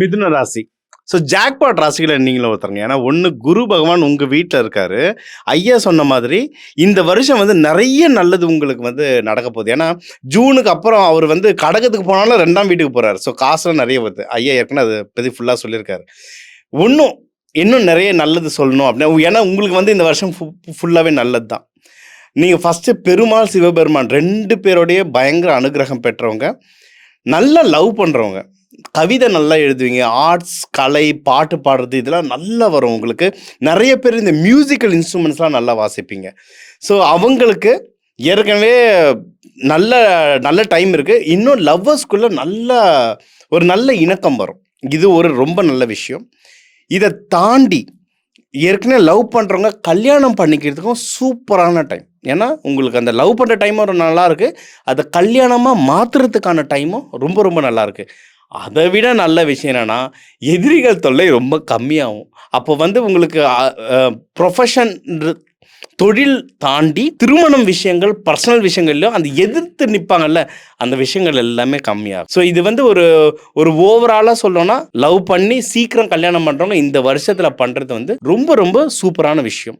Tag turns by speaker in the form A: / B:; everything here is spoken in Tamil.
A: மிதுன ராசி. ஸோ ஜாக்பாட் ராசிகளை நீங்களும் ஒருத்தருங்க. ஏன்னா ஒன்று குரு பகவான் உங்கள் வீட்டில் இருக்காரு. ஐயா சொன்ன மாதிரி இந்த வருஷம் வந்து நிறைய நல்லது உங்களுக்கு வந்து நடக்க போகுது. ஏன்னா ஜூனுக்கு அப்புறம் அவர் வந்து கடகத்துக்கு போனாலும் ரெண்டாம் வீட்டுக்கு போகிறாரு ஸோ காசுலாம் நிறைய வருது. ஐயா ஏற்கனவே அது பற்றி ஃபுல்லாக சொல்லியிருக்காரு. ஒன்றும் இன்னும் நிறைய நல்லது சொல்லணும் அப்படின்னா ஏன்னா உங்களுக்கு வந்து இந்த வருஷம் ஃபுல்லாகவே நல்லது தான் நீங்கள் ஃபஸ்ட்டு பெருமாள் சிவபெருமான் ரெண்டு பேருடைய பயங்கர அனுகிரகம் பெற்றவங்க. நல்லா லவ் பண்ணுறவங்க கவிதை நல்லா எழுதுவீங்க ஆர்ட்ஸ் கலை பாட்டு பாடுறது இதெல்லாம் நல்லா வரும் உங்களுக்கு. நிறைய பேர் இந்த மியூசிக்கல் இன்ஸ்ட்ருமெண்ட்ஸ்லாம் நல்லா வாசிப்பீங்க. ஸோ அவங்களுக்கு ஏற்கனவே நல்ல நல்ல டைம் இருக்குது இன்னும் லவ்வர்ஸ்குள்ளே நல்ல ஒரு நல்ல இணக்கம் வரும். இது ஒரு ரொம்ப நல்ல விஷயம். இதை தாண்டி ஏற்கனவே லவ் பண்ணுறவங்க கல்யாணம் பண்ணிக்கிறதுக்கும் சூப்பரான டைம் ஏன்னா உங்களுக்கு அந்த லவ் பண்ணுற டைமும் ஒரு நல்லா அதை கல்யாணமாக மாற்றுறதுக்கான டைமும் ரொம்ப ரொம்ப நல்லாயிருக்கு அதை விட நல்ல விஷயம் என்னென்னா எதிரிகள் தொல்லை ரொம்ப கம்மியாகும். அப்போ வந்து உங்களுக்கு ப்ரொஃபஷன் தொழில் தாண்டி திருமணம் விஷயங்கள் பர்சனல் விஷயங்கள்லையும் அந்த எதிர்த்து நிற்பாங்கல்ல அந்த விஷயங்கள் எல்லாமே கம்மியாகும். ஸோ இது வந்து ஒரு ஒரு ஓவராலாக சொல்லணும்னா லவ் பண்ணி சீக்கிரம் கல்யாணம் பண்ணுறவங்க இந்த வருஷத்தில் பண்ணுறது வந்து ரொம்ப ரொம்ப சூப்பரான விஷயம்.